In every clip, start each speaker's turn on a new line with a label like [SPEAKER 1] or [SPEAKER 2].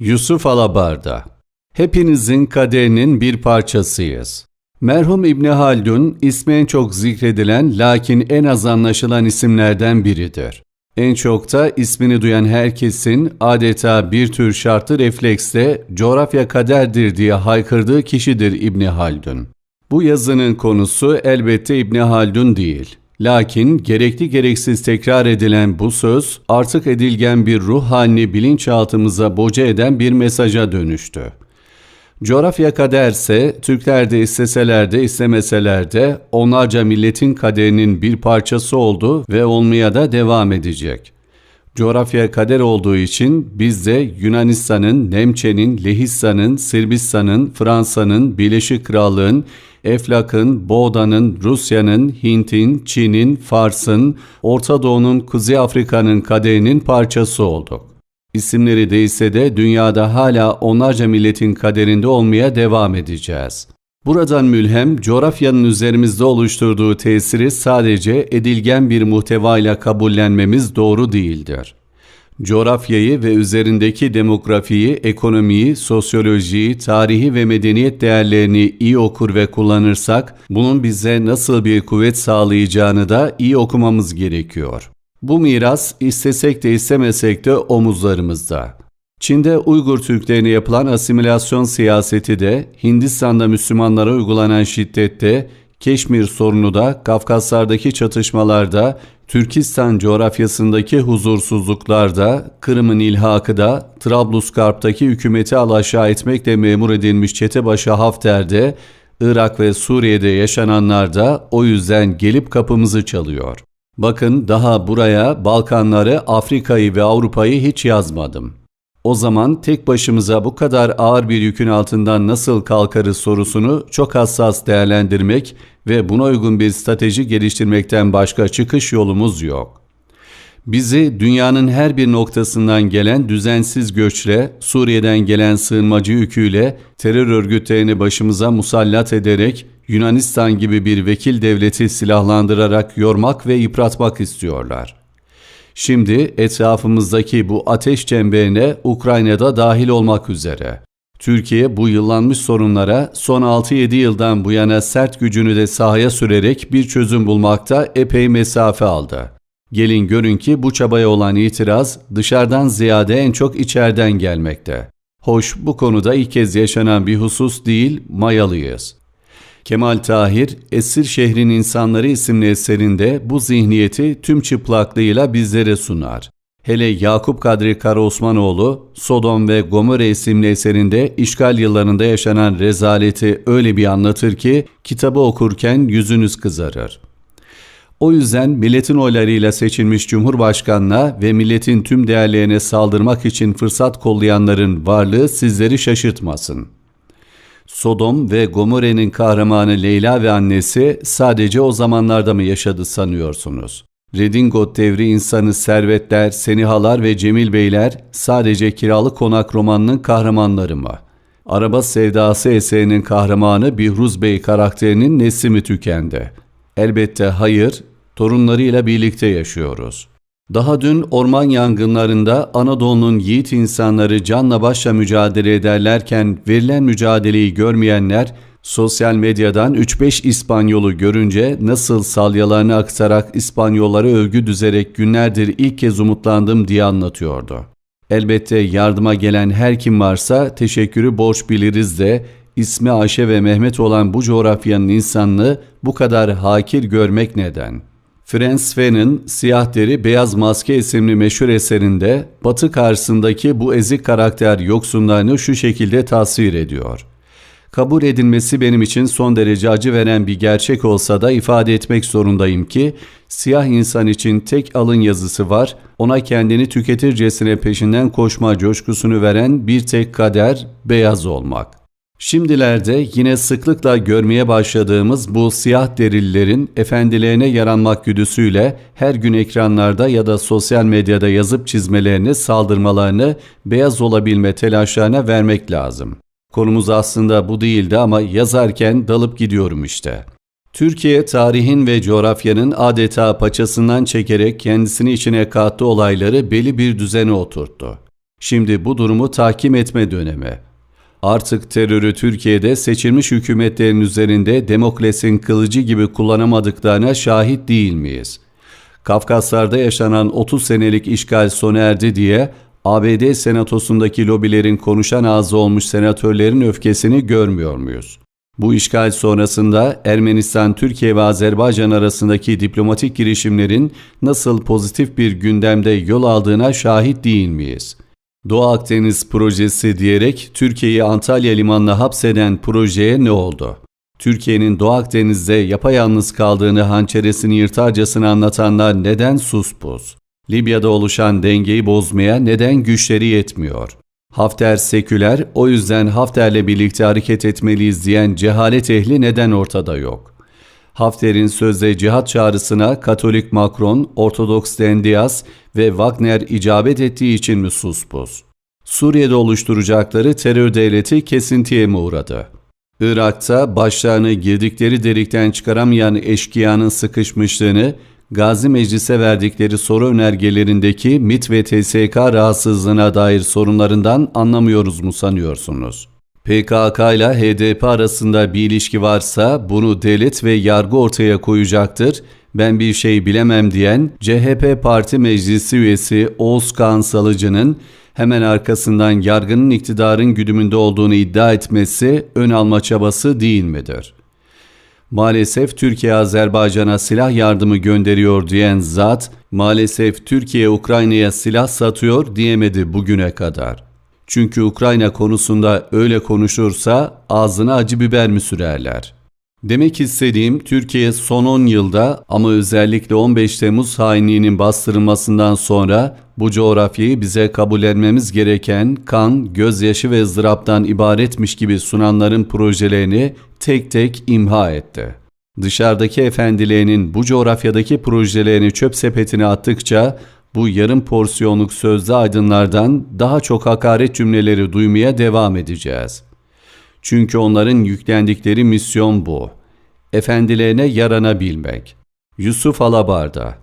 [SPEAKER 1] Yusuf Alabarda Hepinizin kaderinin bir parçasıyız. Merhum İbni Haldun ismi en çok zikredilen lakin en az anlaşılan isimlerden biridir. En çok da ismini duyan herkesin adeta bir tür şartlı refleksle coğrafya kaderdir diye haykırdığı kişidir İbni Haldun. Bu yazının konusu elbette İbni Haldun değil. Lakin gerekli gereksiz tekrar edilen bu söz artık edilgen bir ruh halini bilinçaltımıza boca eden bir mesaja dönüştü. Coğrafya kaderse Türkler de isteseler de istemeseler de onlarca milletin kaderinin bir parçası oldu ve olmaya da devam edecek. Coğrafya kader olduğu için biz de Yunanistan'ın, Nemçe'nin, Lehissan'ın, Sırbistan'ın, Fransa'nın, Birleşik Krallığın, Eflak'ın, Boğda'nın, Rusya'nın, Hint'in, Çin'in, Fars'ın, Orta Doğu'nun, Kuzey Afrika'nın kaderinin parçası olduk. İsimleri değişse de dünyada hala onlarca milletin kaderinde olmaya devam edeceğiz. Buradan mülhem, coğrafyanın üzerimizde oluşturduğu tesiri sadece edilgen bir muhtevayla kabullenmemiz doğru değildir. Coğrafyayı ve üzerindeki demografiyi, ekonomiyi, sosyolojiyi, tarihi ve medeniyet değerlerini iyi okur ve kullanırsak, bunun bize nasıl bir kuvvet sağlayacağını da iyi okumamız gerekiyor. Bu miras istesek de istemesek de omuzlarımızda. Çin'de Uygur Türklerine yapılan asimilasyon siyaseti de, Hindistan'da Müslümanlara uygulanan şiddette, Keşmir sorunu da, Kafkaslardaki çatışmalarda, Türkistan coğrafyasındaki huzursuzluklarda, Kırım'ın ilhakı da, Trablusgarp'taki hükümeti alaşağı etmekle memur edilmiş çetebaşı Hafter'de, Irak ve Suriye'de yaşananlar da o yüzden gelip kapımızı çalıyor. Bakın daha buraya Balkanları, Afrika'yı ve Avrupa'yı hiç yazmadım. O zaman tek başımıza bu kadar ağır bir yükün altından nasıl kalkarız sorusunu çok hassas değerlendirmek ve buna uygun bir strateji geliştirmekten başka çıkış yolumuz yok. Bizi dünyanın her bir noktasından gelen düzensiz göçle, Suriye'den gelen sığınmacı yüküyle, terör örgütlerini başımıza musallat ederek Yunanistan gibi bir vekil devleti silahlandırarak yormak ve yıpratmak istiyorlar. Şimdi etrafımızdaki bu ateş çemberine Ukrayna'da dahil olmak üzere. Türkiye bu yıllanmış sorunlara son 6-7 yıldan bu yana sert gücünü de sahaya sürerek bir çözüm bulmakta epey mesafe aldı. Gelin görün ki bu çabaya olan itiraz dışarıdan ziyade en çok içeriden gelmekte. Hoş bu konuda ilk kez yaşanan bir husus değil, mayalıyız. Kemal Tahir, Esir Şehrin İnsanları isimli eserinde bu zihniyeti tüm çıplaklığıyla bizlere sunar. Hele Yakup Kadri Karaosmanoğlu, Sodom ve Gomorre isimli eserinde işgal yıllarında yaşanan rezaleti öyle bir anlatır ki kitabı okurken yüzünüz kızarır. O yüzden milletin oylarıyla seçilmiş Cumhurbaşkanına ve milletin tüm değerlerine saldırmak için fırsat kollayanların varlığı sizleri şaşırtmasın.'' Sodom ve Gomorre'nin kahramanı Leyla ve annesi sadece o zamanlarda mı yaşadı sanıyorsunuz? Redingot devri insanı servetler, senihalar ve Cemil Beyler sadece kiralık konak romanının kahramanları mı? Araba Sevdası eserinin kahramanı Bihruz Bey karakterinin nesli mi tükendi? Elbette hayır, torunlarıyla birlikte yaşıyoruz.'' Daha dün orman yangınlarında Anadolu'nun yiğit insanları canla başla mücadele ederlerken verilen mücadeleyi görmeyenler sosyal medyadan 3-5 İspanyolu görünce nasıl salyalarını aktarak İspanyollara övgü düzerek günlerdir ilk kez umutlandım diye anlatıyordu. Elbette yardıma gelen her kim varsa teşekkürü borç biliriz de ismi Ayşe ve Mehmet olan bu coğrafyanın insanını bu kadar hakir görmek neden?'' Franz Fanon Siyah Deri Beyaz Maske isimli meşhur eserinde Batı karşısındaki bu ezik karakter yoksunlarını şu şekilde tasvir ediyor. Kabul edilmesi benim için son derece acı veren bir gerçek olsa da ifade etmek zorundayım ki siyah insan için tek alın yazısı var, ona kendini tüketircesine peşinden koşma coşkusunu veren bir tek kader beyaz olmak.'' Şimdilerde yine sıklıkla görmeye başladığımız bu siyah derillerin efendilerine yaranmak güdüsüyle her gün ekranlarda ya da sosyal medyada yazıp çizmelerini, saldırmalarını, beyaz olabilme telaşlarına vermek lazım. Konumuz aslında bu değildi ama yazarken dalıp gidiyorum işte. Türkiye tarihin ve coğrafyanın adeta paçasından çekerek kendisini içine kattığı olayları belli bir düzene oturttu. Şimdi bu durumu tahkim etme dönemi. Artık terörü Türkiye'de seçilmiş hükümetlerin üzerinde demokrasinin kılıcı gibi kullanamadıklarına şahit değil miyiz? Kafkaslar'da yaşanan 30 senelik işgal sona erdi diye ABD senatosundaki lobilerin konuşan ağzı olmuş senatörlerin öfkesini görmüyor muyuz? Bu işgal sonrasında Ermenistan, Türkiye ve Azerbaycan arasındaki diplomatik girişimlerin nasıl pozitif bir gündemde yol aldığına şahit değil miyiz? Doğu Akdeniz projesi diyerek Türkiye'yi Antalya limanına hapseden projeye ne oldu? Türkiye'nin Doğu Akdeniz'de yapayalnız kaldığını hançeresini yırtarcasına anlatanlar neden sus pus? Libya'da oluşan dengeyi bozmaya neden güçleri yetmiyor? Hafter seküler, o yüzden Hafter'le birlikte hareket etmeliyiz diyen cehalet ehli neden ortada yok? Hafter'in sözde cihat çağrısına Katolik Macron, Ortodoks Dendias ve Wagner icabet ettiği için mi suspus? Suriye'de oluşturacakları terör devleti kesintiye mi uğradı? Irak'ta başlarını girdikleri delikten çıkaramayan eşkıyanın sıkışmışlığını Gazi Meclis'e verdikleri soru önergelerindeki MIT ve TSK rahatsızlığına dair sorunlarından anlamıyoruz mu sanıyorsunuz? PKK ile HDP arasında bir ilişki varsa bunu devlet ve yargı ortaya koyacaktır. Ben bir şey bilemem diyen CHP Parti Meclisi üyesi Oğuz Kağan Salıcı'nın hemen arkasından yargının iktidarın güdümünde olduğunu iddia etmesi ön alma çabası değil midir? Maalesef Türkiye Azerbaycan'a silah yardımı gönderiyor diyen zat, maalesef Türkiye Ukrayna'ya silah satıyor diyemedi bugüne kadar. Çünkü Ukrayna konusunda öyle konuşursa ağzına acı biber mi sürerler? Demek istediğim Türkiye son 10 yılda ama özellikle 15 Temmuz hainliğinin bastırılmasından sonra bu coğrafyayı bize kabullenmemiz gereken kan, gözyaşı ve ızdıraptan ibaretmiş gibi sunanların projelerini tek tek imha etti. Dışarıdaki efendilerinin bu coğrafyadaki projelerini çöp sepetine attıkça bu yarım porsiyonluk sözlü aydınlardan daha çok hakaret cümleleri duymaya devam edeceğiz. Çünkü onların yüklendikleri misyon bu. Efendilerine yaranabilmek. Yusuf Alabarda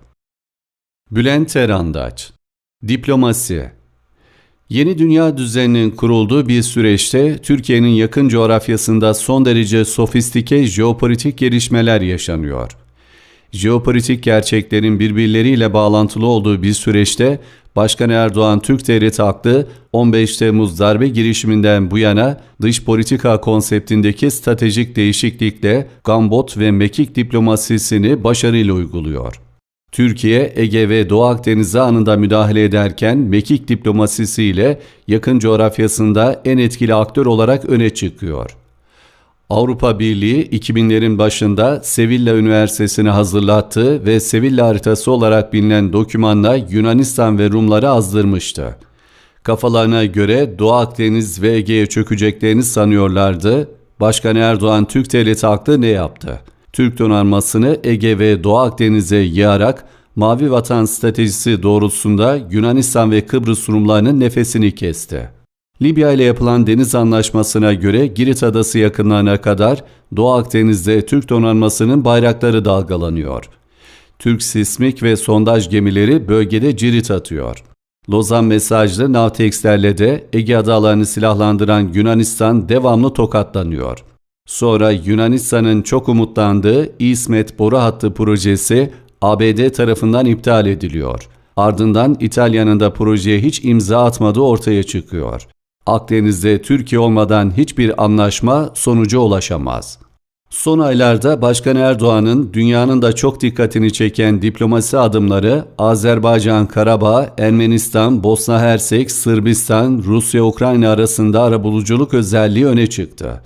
[SPEAKER 1] Bülent Erandaç Diplomasi Yeni dünya düzeninin kurulduğu bir süreçte Türkiye'nin yakın coğrafyasında son derece sofistike jeopolitik gelişmeler yaşanıyor. Jeopolitik gerçeklerin birbirleriyle bağlantılı olduğu bir süreçte Başkan Erdoğan Türk devleti haklı 15 Temmuz darbe girişiminden bu yana dış politika konseptindeki stratejik değişiklikle gambot ve mekik diplomasisini başarıyla uyguluyor. Türkiye, Ege ve Doğu Akdeniz'e anında müdahale ederken mekik diplomasisiyle yakın coğrafyasında en etkili aktör olarak öne çıkıyor. Avrupa Birliği 2000'lerin başında Sevilla Üniversitesi'ni hazırlattı ve Sevilla haritası olarak bilinen dokümanla Yunanistan ve Rumları azdırmıştı. Kafalarına göre Doğu Akdeniz ve Ege'ye çökeceklerini sanıyorlardı. Başkan Erdoğan Türk devleti haklı ne yaptı? Türk donanmasını Ege ve Doğu Akdeniz'e yığarak Mavi Vatan stratejisi doğrultusunda Yunanistan ve Kıbrıs Rumlarının nefesini kesti. Libya ile yapılan deniz anlaşmasına göre Girit Adası yakınlarına kadar Doğu Akdeniz'de Türk donanmasının bayrakları dalgalanıyor. Türk sismik ve sondaj gemileri bölgede cirit atıyor. Lozan mesajlı Navtex'lerle de Ege adalarını silahlandıran Yunanistan devamlı tokatlanıyor. Sonra Yunanistan'ın çok umutlandığı İsmet boru hattı projesi ABD tarafından iptal ediliyor. Ardından İtalya'nın da projeye hiç imza atmadığı ortaya çıkıyor. Akdeniz'de Türkiye olmadan hiçbir anlaşma sonuca ulaşamaz. Son aylarda Başkan Erdoğan'ın dünyanın da çok dikkatini çeken diplomasi adımları Azerbaycan, Karabağ, Ermenistan, Bosna Hersek, Sırbistan, Rusya, Ukrayna arasında arabuluculuk özelliği öne çıktı.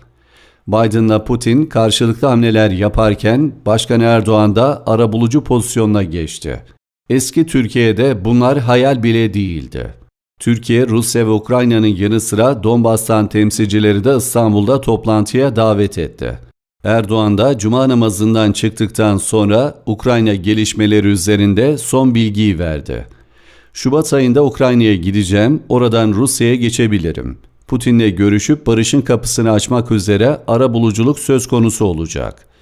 [SPEAKER 1] Biden'la Putin karşılıklı hamleler yaparken Başkan Erdoğan da arabulucu pozisyonuna geçti. Eski Türkiye'de bunlar hayal bile değildi. Türkiye, Rusya ve Ukrayna'nın yanı sıra Donbas'tan temsilcileri de İstanbul'da toplantıya davet etti. Erdoğan da cuma namazından çıktıktan sonra Ukrayna gelişmeleri üzerinde son bilgiyi verdi. Şubat ayında Ukrayna'ya gideceğim, oradan Rusya'ya geçebilirim. Putin'le görüşüp barışın kapısını açmak üzere ara buluculuk söz konusu olacak.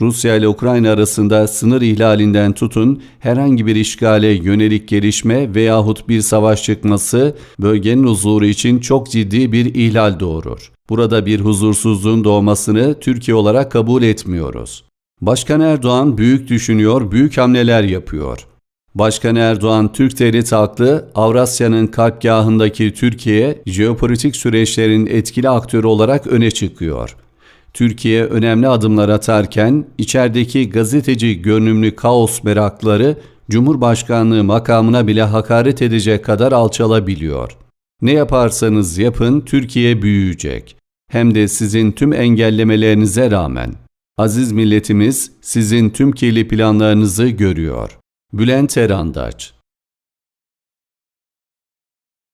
[SPEAKER 1] Rusya ile Ukrayna arasında sınır ihlalinden tutun herhangi bir işgale yönelik gelişme veyahut bir savaş çıkması bölgenin huzuru için çok ciddi bir ihlal doğurur. Burada bir huzursuzluğun doğmasını Türkiye olarak kabul etmiyoruz. Başkan Erdoğan büyük düşünüyor, büyük hamleler yapıyor. Başkan Erdoğan Türk devleti haklı, Avrasya'nın kalpgahındaki Türkiye, jeopolitik süreçlerin etkili aktörü olarak öne çıkıyor. Türkiye önemli adımlar atarken içerideki gazeteci görünümlü kaos merakları Cumhurbaşkanlığı makamına bile hakaret edecek kadar alçalabiliyor. Ne yaparsanız yapın Türkiye büyüyecek. Hem de sizin tüm engellemelerinize rağmen. Aziz milletimiz sizin tüm kirli planlarınızı görüyor. Bülent Erandaç